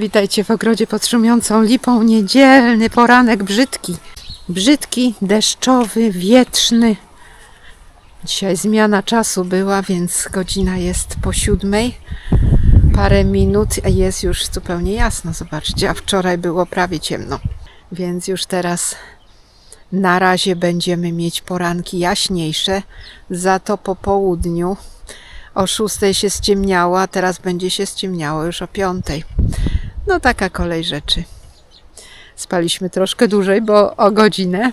Witajcie w ogrodzie pod szumiącą lipą. Niedzielny poranek brzydki. Brzydki, deszczowy, wietrzny. Dzisiaj zmiana czasu była, więc godzina jest po siódmej. Parę minut jest już zupełnie jasno. Zobaczcie, a wczoraj było prawie ciemno. Więc już teraz na razie będziemy mieć poranki jaśniejsze. Za to po południu o 6 się ściemniało, a teraz będzie się ściemniało już o 5. No taka kolej rzeczy. Spaliśmy troszkę dłużej, bo o godzinę,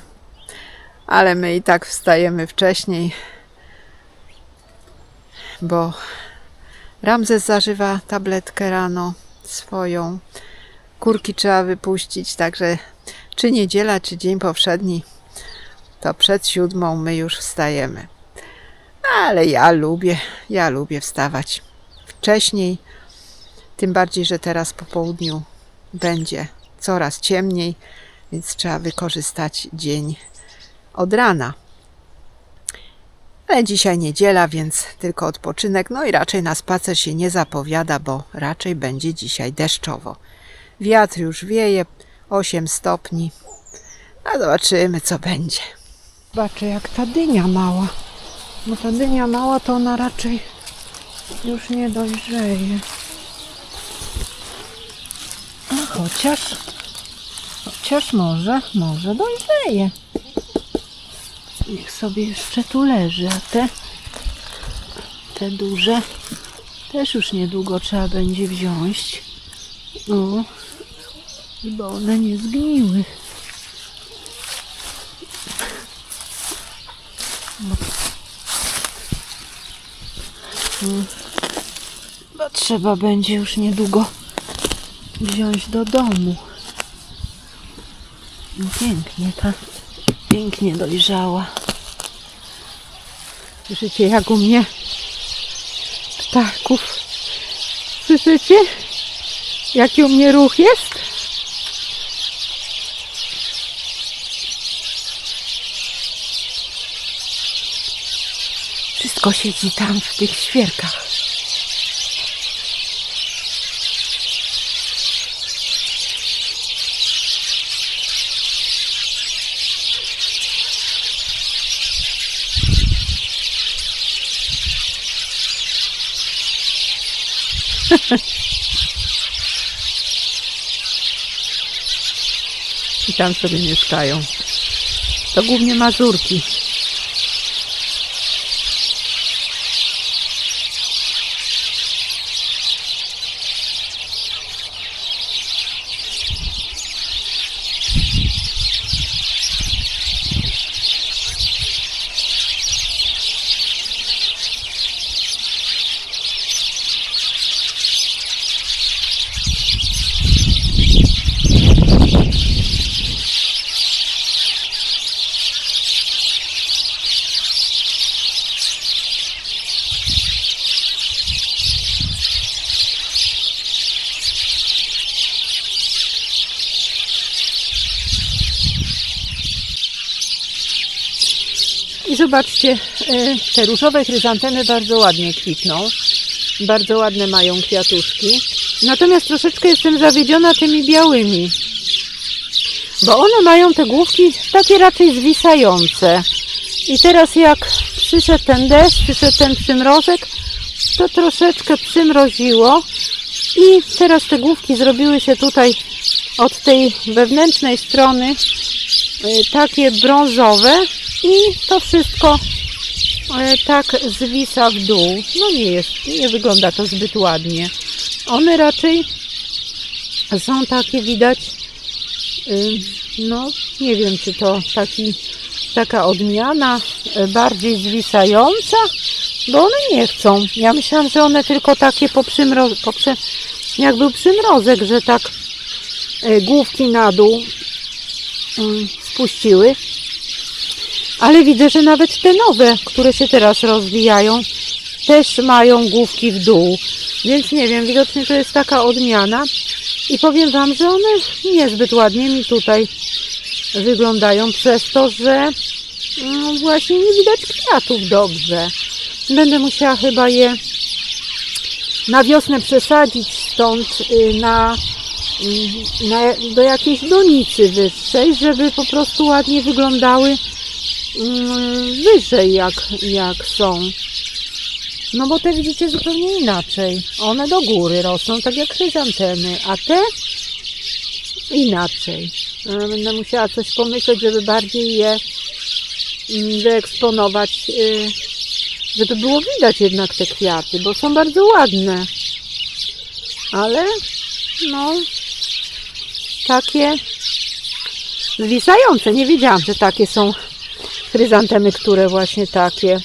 ale my i tak wstajemy wcześniej, bo Ramzes zażywa tabletkę rano swoją. Kurki trzeba wypuścić, także czy niedziela, czy dzień powszedni, to przed siódmą my już wstajemy. Ale ja lubię, ja lubię wstawać wcześniej, tym bardziej, że teraz po południu będzie coraz ciemniej, więc trzeba wykorzystać dzień od rana. Ale dzisiaj niedziela, więc tylko odpoczynek. No i raczej na spacer się nie zapowiada, bo raczej będzie dzisiaj deszczowo. Wiatr już wieje 8 stopni. A zobaczymy, co będzie. Zobaczę, jak ta dynia mała. Bo ta dynia mała to ona raczej już nie dojrzeje. A chociaż, chociaż może, może dojrzeje. Niech sobie jeszcze tu leży, a te, te duże też już niedługo trzeba będzie wziąć. O, bo one nie zgniły. Bo trzeba będzie już niedługo wziąć do domu. No Pięknie ta, pięknie dojrzała. Słyszycie jak u mnie ptaków? Słyszycie? Jaki u mnie ruch jest? Wszystko siedzi tam w tych świerkach. Tam sobie mieszkają. To głównie mazurki. I e, te różowe chryzantemy bardzo ładnie kwitną. Bardzo ładne mają kwiatuszki. Natomiast troszeczkę jestem zawiedziona tymi białymi. Bo one mają te główki takie raczej zwisające. I teraz jak przyszedł ten deszcz, przyszedł ten przymrozek, to troszeczkę przymroziło. I teraz te główki zrobiły się tutaj od tej wewnętrznej strony y, takie brązowe i to wszystko y, tak zwisa w dół. No nie jest, nie wygląda to zbyt ładnie. One raczej są takie widać, y, no nie wiem czy to taki, taka odmiana y, bardziej zwisająca, bo one nie chcą. Ja myślałam, że one tylko takie po przymro, jak był przymrozek, że tak y, główki na dół y, spuściły. Ale widzę, że nawet te nowe, które się teraz rozwijają, też mają główki w dół. Więc nie wiem, widocznie to jest taka odmiana. I powiem Wam, że one niezbyt ładnie mi tutaj wyglądają przez to, że no właśnie nie widać kwiatów dobrze. Będę musiała chyba je na wiosnę przesadzić stąd y, na mm, na, do jakiejś donicy wyższej, żeby po prostu ładnie wyglądały wyżej jak, jak są. No bo te widzicie zupełnie inaczej. One do góry rosną, tak jak chryzantemy, a te inaczej. Będę musiała coś pomyśleć, żeby bardziej je mm, wyeksponować, y, żeby było widać jednak te kwiaty, bo są bardzo ładne. Ale no takie zwisające. Nie wiedziałam, że takie są chryzantemy, które właśnie takie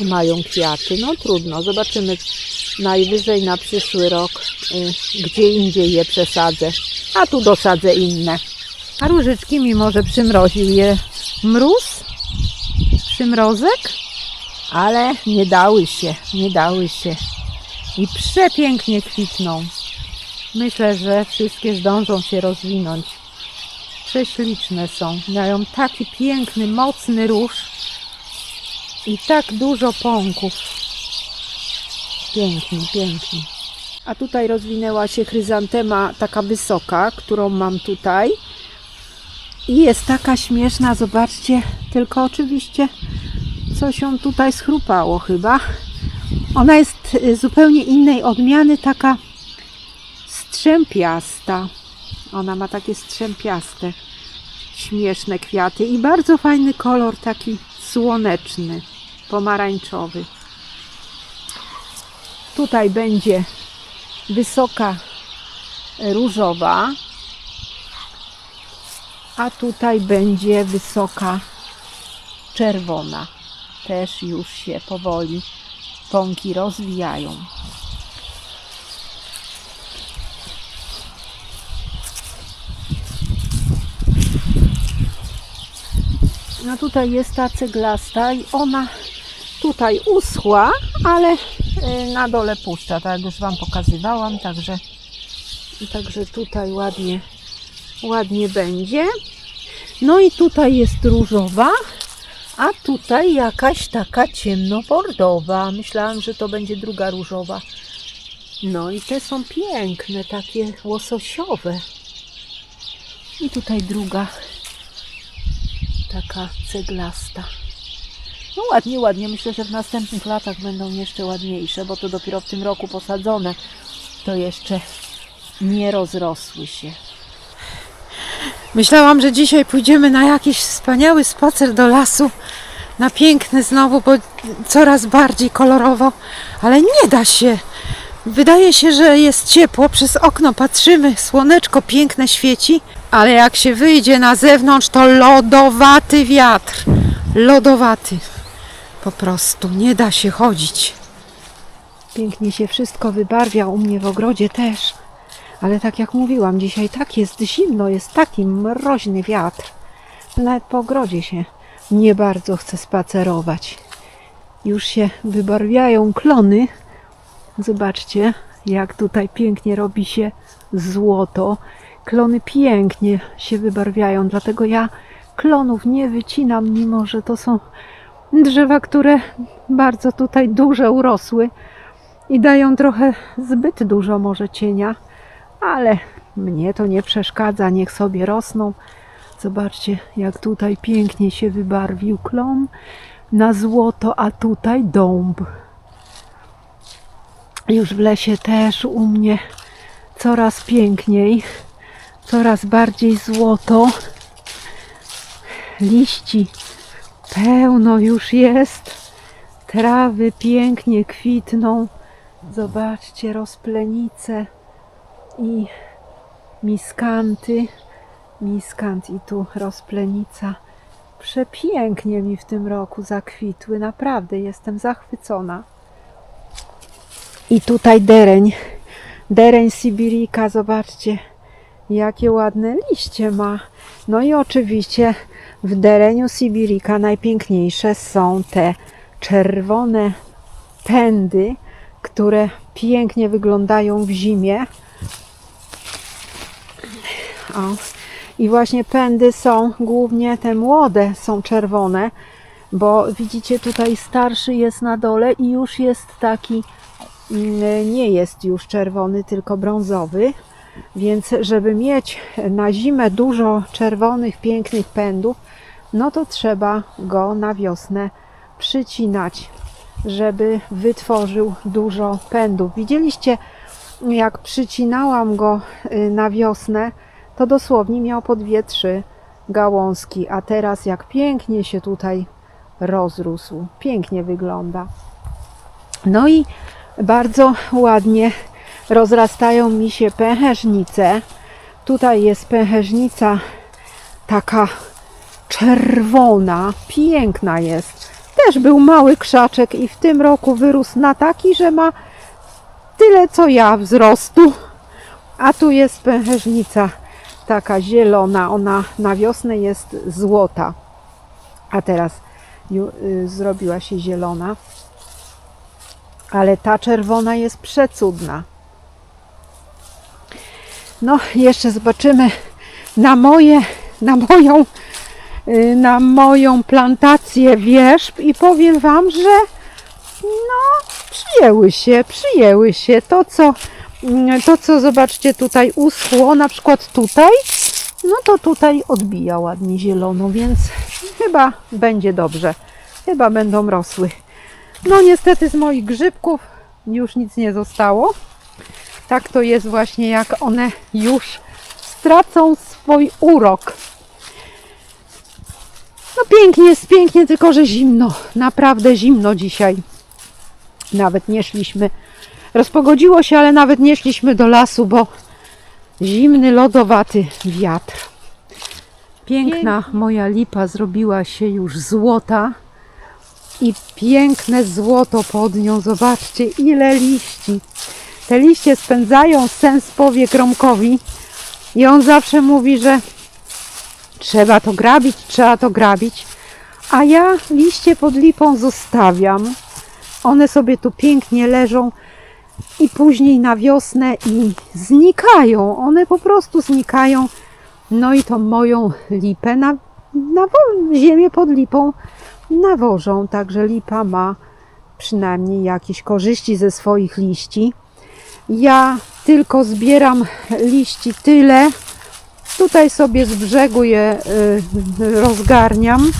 mają kwiaty. No trudno, zobaczymy najwyżej na przyszły rok, y, gdzie indziej je przesadzę, a tu dosadzę inne. A różyczki, mimo że przymroził je mróz, przymrozek, ale nie dały się, nie dały się i przepięknie kwitną. Myślę, że wszystkie zdążą się rozwinąć. Prześliczne są. Mają taki piękny, mocny róż i tak dużo pąków. Pięknie, pięknie. A tutaj rozwinęła się chryzantema taka wysoka, którą mam tutaj. I jest taka śmieszna, zobaczcie, tylko oczywiście coś ją tutaj schrupało chyba. Ona jest y, zupełnie innej odmiany, taka strzępiasta. Ona ma takie strzępiaste, śmieszne kwiaty i bardzo fajny kolor, taki słoneczny, pomarańczowy. Tutaj będzie wysoka różowa, a tutaj będzie wysoka czerwona. Też już się powoli pąki rozwijają. No tutaj jest ta ceglasta i ona tutaj uschła, ale y, na dole puszcza, tak jak już Wam pokazywałam, także, także tutaj ładnie, ładnie będzie. No i tutaj jest różowa, a tutaj jakaś taka ciemnobordowa. Myślałam, że to będzie druga różowa. No i te są piękne, takie łososiowe. I tutaj druga, taka ceglasta. No ładnie, ładnie. Myślę, że w następnych latach będą jeszcze ładniejsze, bo to dopiero w tym roku posadzone. To jeszcze nie rozrosły się. Myślałam, że dzisiaj pójdziemy na jakiś wspaniały spacer do lasu. Na piękny znowu, bo coraz bardziej kolorowo, ale nie da się. Wydaje się, że jest ciepło, przez okno patrzymy, słoneczko piękne świeci, ale jak się wyjdzie na zewnątrz, to lodowaty wiatr. Lodowaty. Po prostu nie da się chodzić. Pięknie się wszystko wybarwia, u mnie w ogrodzie też. Ale tak jak mówiłam, dzisiaj tak jest zimno, jest taki mroźny wiatr. Nawet po ogrodzie się nie bardzo chce spacerować. Już się wybarwiają klony. Zobaczcie, jak tutaj pięknie robi się złoto. Klony pięknie się wybarwiają, dlatego ja klonów nie wycinam, mimo że to są drzewa, które bardzo tutaj duże urosły i dają trochę zbyt dużo może cienia ale mnie to nie przeszkadza, niech sobie rosną. Zobaczcie, jak tutaj pięknie się wybarwił klon na złoto, a tutaj dąb. Już w lesie też u mnie coraz piękniej, coraz bardziej złoto. Liści pełno już jest. Trawy pięknie kwitną. Zobaczcie, rozplenice i miskanty. Miskant i tu rozplenica. Przepięknie mi w tym roku zakwitły. Naprawdę jestem zachwycona. I tutaj dereń. Dereń Sibirika, zobaczcie, jakie ładne liście ma. No i oczywiście w dereniu Sibirika najpiękniejsze są te czerwone pędy, które pięknie wyglądają w zimie. O. I właśnie pędy są głównie te młode są czerwone, bo widzicie tutaj starszy jest na dole i już jest taki, mm, nie jest już czerwony, tylko brązowy. Więc żeby mieć na zimę dużo czerwonych, pięknych pędów, no to trzeba go na wiosnę przycinać, żeby wytworzył dużo pędów. Widzieliście, jak przycinałam go y, na wiosnę, to dosłownie miał po dwie, trzy gałązki, a teraz jak pięknie się tutaj rozrósł, pięknie wygląda. No i bardzo ładnie rozrastają mi się pęcherzyce. Tutaj jest pęcherzyca taka czerwona, piękna jest. Też był mały krzaczek i w tym roku wyrósł na taki, że ma tyle co ja wzrostu. A tu jest pęcherzyca taka zielona, ona na wiosnę jest złota, a teraz y, zrobiła się zielona. Ale ta czerwona jest przecudna. No, jeszcze zobaczymy na moje, na moją, y, na moją plantację wierzb i powiem Wam, że no, przyjęły się, przyjęły się. To, co, mm, to, co zobaczcie tutaj uschło, na przykład tutaj, no to tutaj odbija ładnie zielono, więc chyba będzie dobrze. Chyba będą rosły. No niestety z moich grzybków już nic nie zostało. Tak to jest właśnie, jak one już stracą swój urok. No pięknie jest, pięknie, tylko że zimno. Naprawdę zimno dzisiaj. Nawet nie szliśmy. Rozpogodziło się, ale nawet nie szliśmy do lasu, bo zimny, lodowaty wiatr. Piękna moja lipa zrobiła się już złota i piękne złoto pod nią. Zobaczcie, ile liści. Te liście spędzają sens powiek Romkowi i on zawsze mówi, że trzeba to grabić, trzeba to grabić. A ja liście pod lipą zostawiam. One sobie tu pięknie leżą i później na wiosnę i znikają. One po prostu znikają. No i tą moją lipę na, na ziemię pod lipą nawożą. Także lipa ma przynajmniej jakieś korzyści ze swoich liści. Ja tylko zbieram liści tyle. Tutaj sobie z brzegu je y, rozgarniam.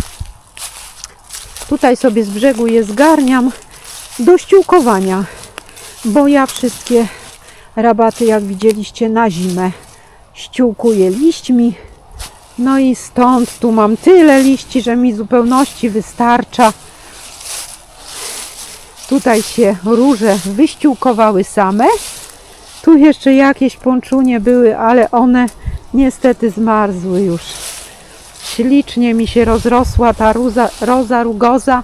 Tutaj sobie z brzegu je zgarniam do ściółkowania, bo ja wszystkie rabaty, jak widzieliście, na zimę ściółkuję liśćmi. No i stąd tu mam tyle liści, że mi zupełności wystarcza. Tutaj się róże wyściółkowały same. Tu jeszcze jakieś pączunie były, ale one niestety zmarzły już. Ślicznie mi się rozrosła ta ruza, roza rugoza.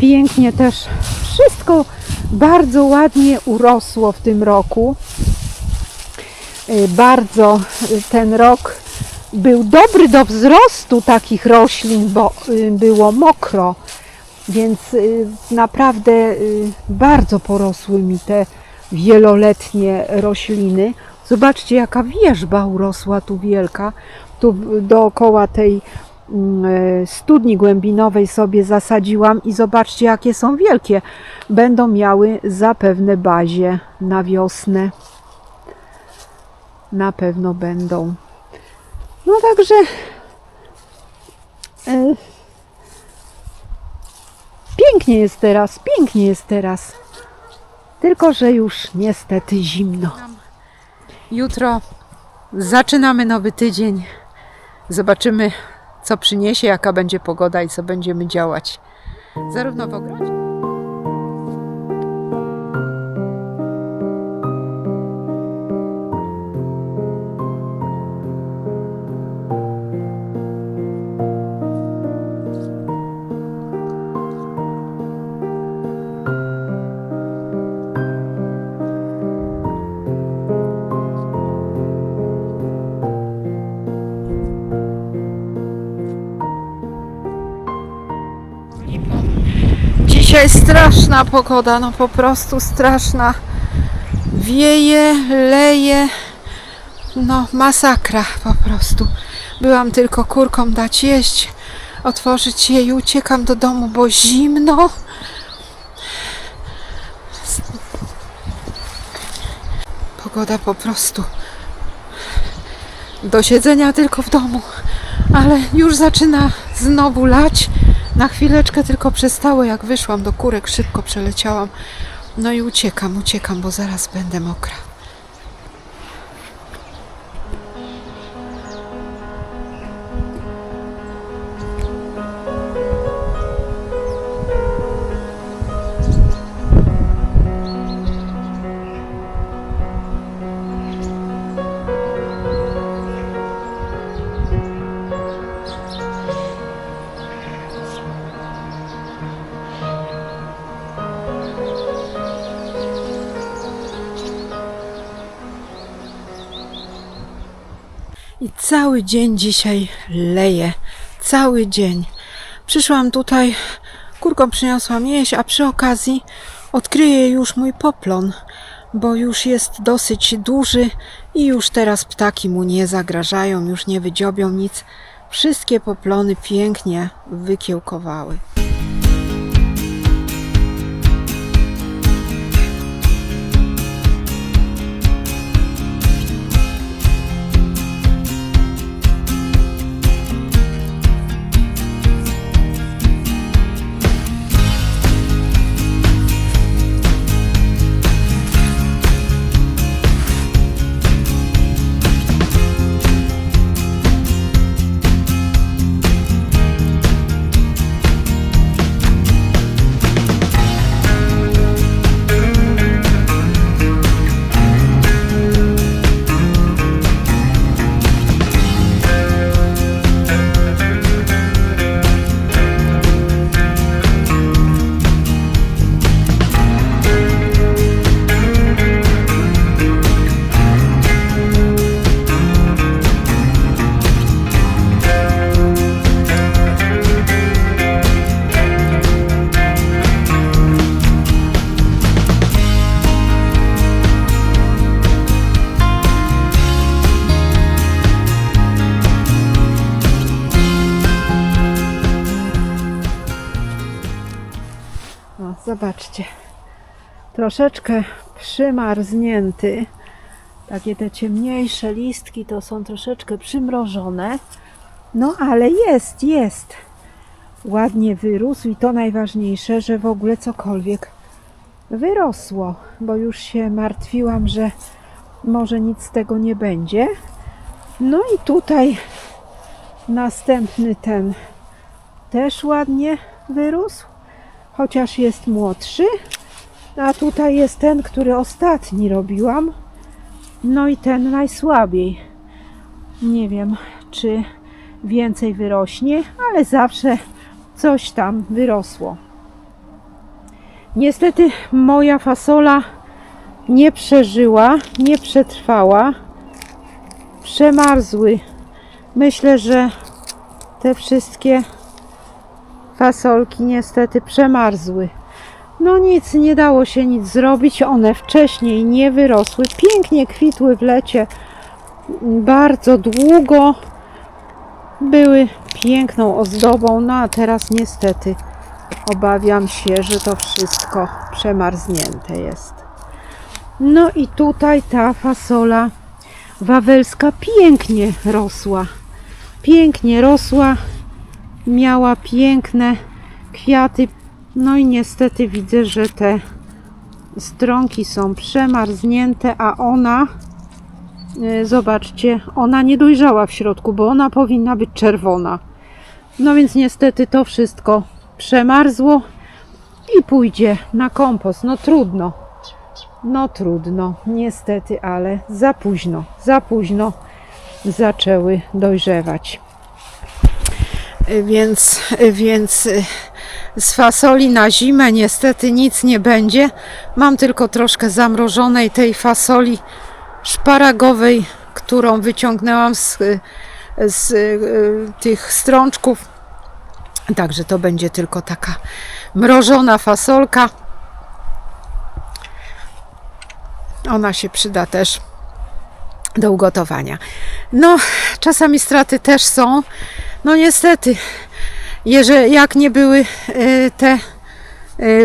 Pięknie też wszystko bardzo ładnie urosło w tym roku. Y, Bardzo ten rok był dobry do wzrostu takich roślin, bo y, było mokro, więc y, naprawdę y, bardzo porosły mi te wieloletnie rośliny. Zobaczcie, jaka wierzba urosła tu wielka. Tu dookoła tej mm, e, studni głębinowej sobie zasadziłam i zobaczcie, jakie są wielkie. Będą miały zapewne bazie na wiosnę. Na pewno będą. No także e, pięknie jest teraz, pięknie jest teraz. Tylko, że już niestety zimno. Jutro zaczynamy nowy tydzień. Zobaczymy, co przyniesie, jaka będzie pogoda i co będziemy działać. Zarówno w ogrodzie. Dzisiaj straszna pogoda, no po prostu straszna. Wieje, leje, no masakra po prostu. Byłam tylko kurkom dać jeść, otworzyć je i uciekam do domu, bo zimno. Pogoda po prostu do siedzenia tylko w domu, ale już zaczyna znowu lać. Na chwileczkę tylko przestało, jak wyszłam do kurek, szybko przeleciałam. No i uciekam, uciekam, bo zaraz będę mokra. I cały dzień dzisiaj leje. Cały dzień. Przyszłam tutaj, kurką przyniosłam jeść, a przy okazji odkryję już mój poplon, bo już jest dosyć duży i już teraz ptaki mu nie zagrażają, już nie wydziobią nic. Wszystkie poplony pięknie wykiełkowały. Troszeczkę przymarznięty. Takie te ciemniejsze listki to są troszeczkę przymrożone. No ale jest, jest. Ładnie wyrósł i to najważniejsze, że w ogóle cokolwiek wyrosło, bo już się martwiłam, że może nic z tego nie będzie. No i tutaj następny ten też ładnie wyrósł chociaż jest młodszy. A tutaj jest ten, który ostatni robiłam. No i ten najsłabiej. Nie wiem, czy więcej wyrośnie, ale zawsze coś tam wyrosło. Niestety moja fasola nie przeżyła, nie przetrwała. Przemarzły. Myślę, że te wszystkie fasolki niestety przemarzły. No nic, nie dało się nic zrobić. One wcześniej nie wyrosły. Pięknie kwitły w lecie. Bardzo długo były piękną ozdobą. No a teraz niestety obawiam się, że to wszystko przemarznięte jest. No i tutaj ta fasola wawelska pięknie rosła. Pięknie rosła miała piękne kwiaty. No i niestety widzę, że te stronki są przemarznięte, a ona, e, zobaczcie, ona nie dojrzała w środku, bo ona powinna być czerwona. No więc niestety to wszystko przemarzło i pójdzie na kompost. No trudno. No trudno, niestety, ale za późno, za późno zaczęły dojrzewać więc, więc z fasoli na zimę niestety nic nie będzie. Mam tylko troszkę zamrożonej tej fasoli szparagowej, którą wyciągnęłam z, z tych strączków. Także to będzie tylko taka mrożona fasolka. Ona się przyda też do ugotowania. No, czasami straty też są. No niestety, jeżeli, jak nie były e, te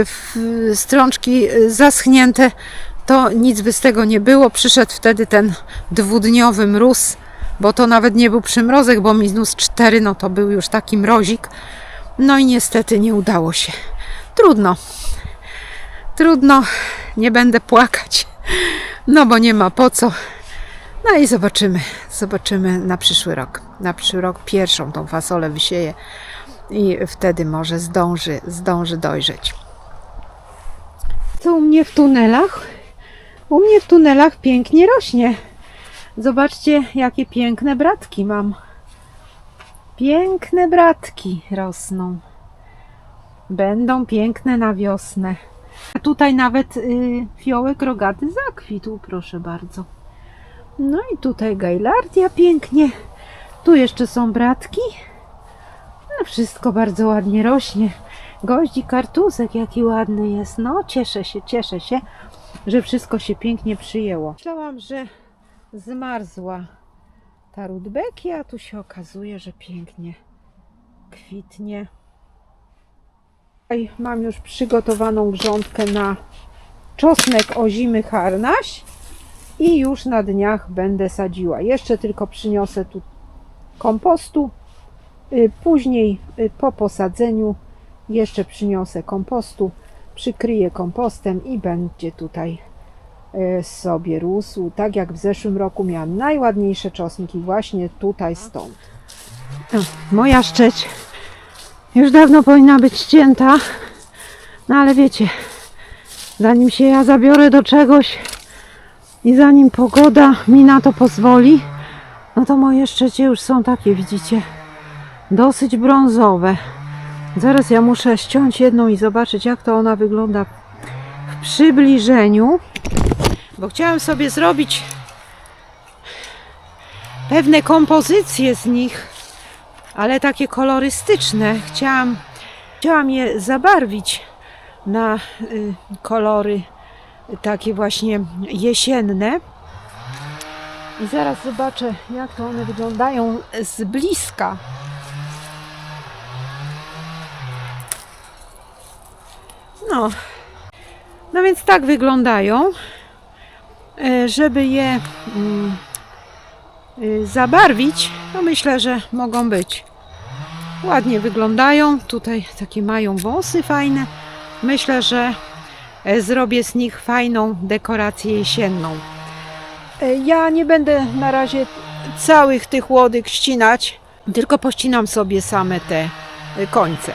w- strączki e, zaschnięte, to nic by z tego nie było. Przyszedł wtedy ten dwudniowy mróz, bo to nawet nie był przymrozek, bo minus 4 no to był już taki mrozik. No i niestety nie udało się. Trudno. Trudno, nie będę płakać, no bo nie ma po co. No i zobaczymy, zobaczymy na przyszły rok. Na przyszły rok pierwszą tą fasolę wysieję i wtedy może zdąży, zdąży dojrzeć. Co u mnie w tunelach? U mnie w tunelach pięknie rośnie. Zobaczcie, jakie piękne bratki mam. Piękne bratki rosną. Będą piękne na wiosnę. A tutaj nawet y, fiołek rogaty zakwitł, proszę bardzo. No i tutaj gajlardia pięknie. Tu jeszcze są bratki. No wszystko bardzo ładnie rośnie. Goździ kartuzek jaki ładny jest. No cieszę się, cieszę się, że wszystko się pięknie przyjęło. Myślałam, że zmarzła ta rudbeki, a tu się okazuje, że pięknie kwitnie. Tutaj mam już przygotowaną grządkę na czosnek ozimy harnaś i już na dniach będę sadziła. Jeszcze tylko przyniosę tu kompostu. Y, Później y, po posadzeniu jeszcze przyniosę kompostu, przykryję kompostem i będzie tutaj y, sobie rósł. Tak jak w zeszłym roku miałam najładniejsze czosnki właśnie tutaj stąd. Moja szczeć już dawno powinna być ścięta, no ale wiecie, zanim się ja zabiorę do czegoś i zanim pogoda mi na to pozwoli, no to moje szczecie już są takie, widzicie, dosyć brązowe. Zaraz ja muszę ściąć jedną i zobaczyć, jak to ona wygląda w przybliżeniu, bo chciałam sobie zrobić pewne kompozycje z nich, ale takie kolorystyczne. Chciałam, chciałam je zabarwić na y, kolory takie właśnie jesienne. I zaraz zobaczę, jak to one wyglądają z bliska. No, no więc tak wyglądają. E, Żeby je mm, y, zabarwić, to myślę, że mogą być. Ładnie wyglądają. Tutaj takie mają wąsy fajne. Myślę, że zrobię z nich fajną dekorację jesienną. E, Ja nie będę na razie całych tych łodyg ścinać, tylko pościnam sobie same te e, końce.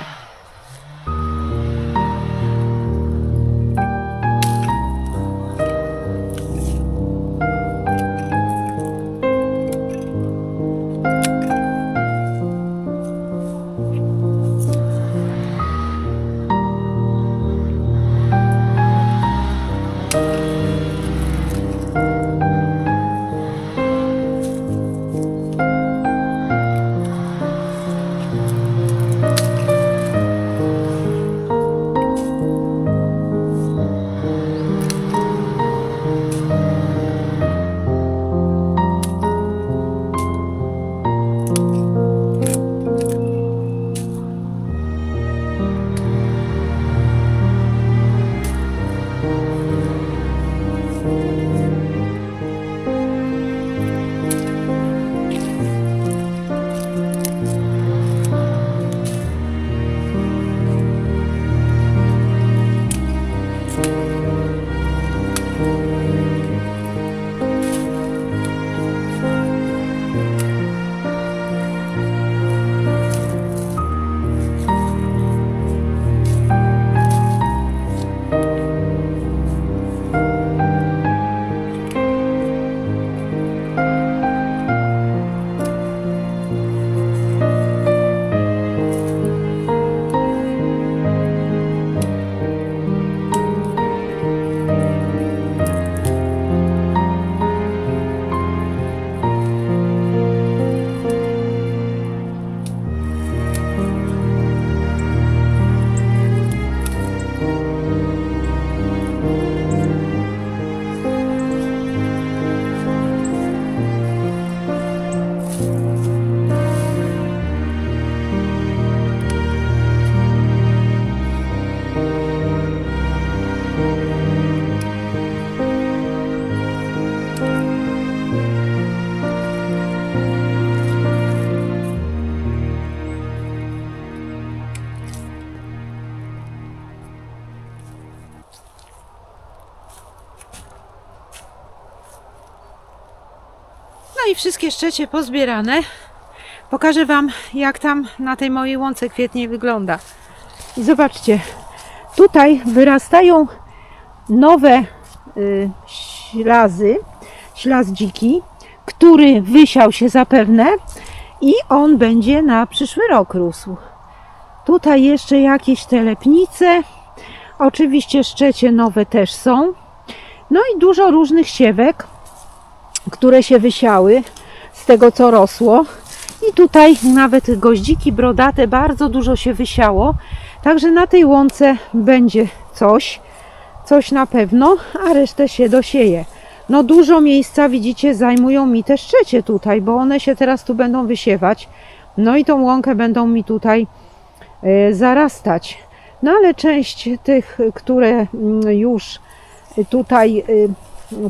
Wszystkie szczecie pozbierane. Pokażę Wam, jak tam na tej mojej łące kwietnie wygląda. I zobaczcie, tutaj wyrastają nowe y, ślazy, ślaz dziki, który wysiał się zapewne i on będzie na przyszły rok rósł. Tutaj jeszcze jakieś telepnice, oczywiście szczecie nowe też są. No i dużo różnych siewek, które się wysiały z tego co rosło. I tutaj nawet goździki brodate bardzo dużo się wysiało. Także na tej łące będzie coś, coś na pewno, a resztę się dosieje. No dużo miejsca widzicie zajmują mi te szczecie tutaj, bo one się teraz tu będą wysiewać. No i tą łąkę będą mi tutaj e, zarastać. No ale część tych, które mm, już tutaj y,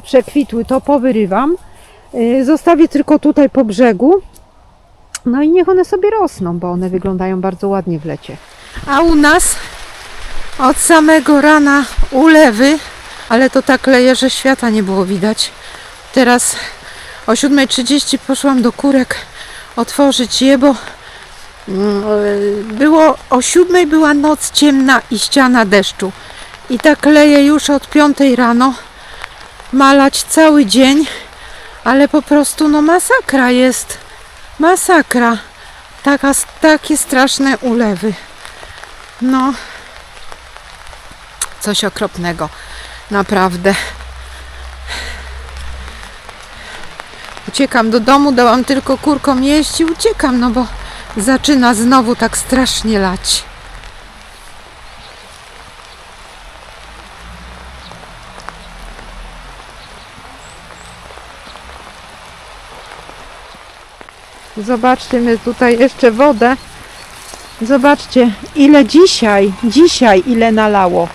przekwitły, to powyrywam. Y, Zostawię tylko tutaj po brzegu. No i niech one sobie rosną, bo one wyglądają bardzo ładnie w lecie. A u nas od samego rana ulewy, ale to tak leje, że świata nie było widać. Teraz o 7.30 poszłam do kurek otworzyć je, bo mm, było o 7 była noc ciemna i ściana deszczu. I tak leje już od 5 rano. Malać cały dzień, ale po prostu no masakra jest. Masakra. Taka, takie straszne ulewy. No. Coś okropnego. Naprawdę. Uciekam do domu, dałam tylko kurkom jeść i uciekam, no bo zaczyna znowu tak strasznie lać. Zobaczcie, my tutaj jeszcze wodę. Zobaczcie, ile dzisiaj, dzisiaj ile nalało.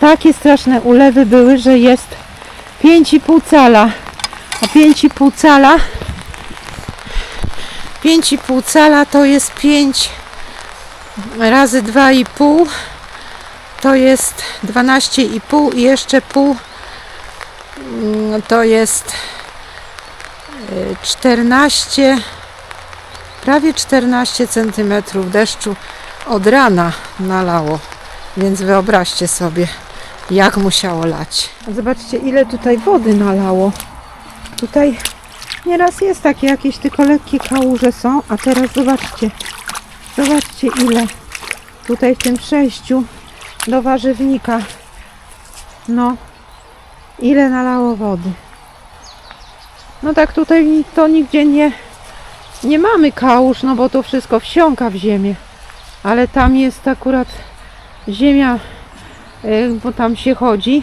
Takie straszne ulewy były, że jest 5,5 cala. A 5,5 cala 5,5 cala to jest 5 razy 2,5 to jest 12,5 i jeszcze pół mm, to jest y, 14 prawie 14 cm deszczu od rana nalało. Więc wyobraźcie sobie, jak musiało lać. Zobaczcie, ile tutaj wody nalało. Tutaj nieraz jest takie jakieś tylko lekkie kałuże są, a teraz zobaczcie. Zobaczcie, ile tutaj w tym przejściu do warzywnika. No, ile nalało wody. No tak tutaj to nigdzie nie, nie mamy kałuż, no bo to wszystko wsiąka w ziemię. Ale tam jest akurat ziemia, y, bo tam się chodzi.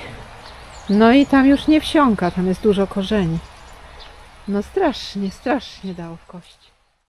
No i tam już nie wsiąka, tam jest dużo korzeni. No strasznie, strasznie dało w kości.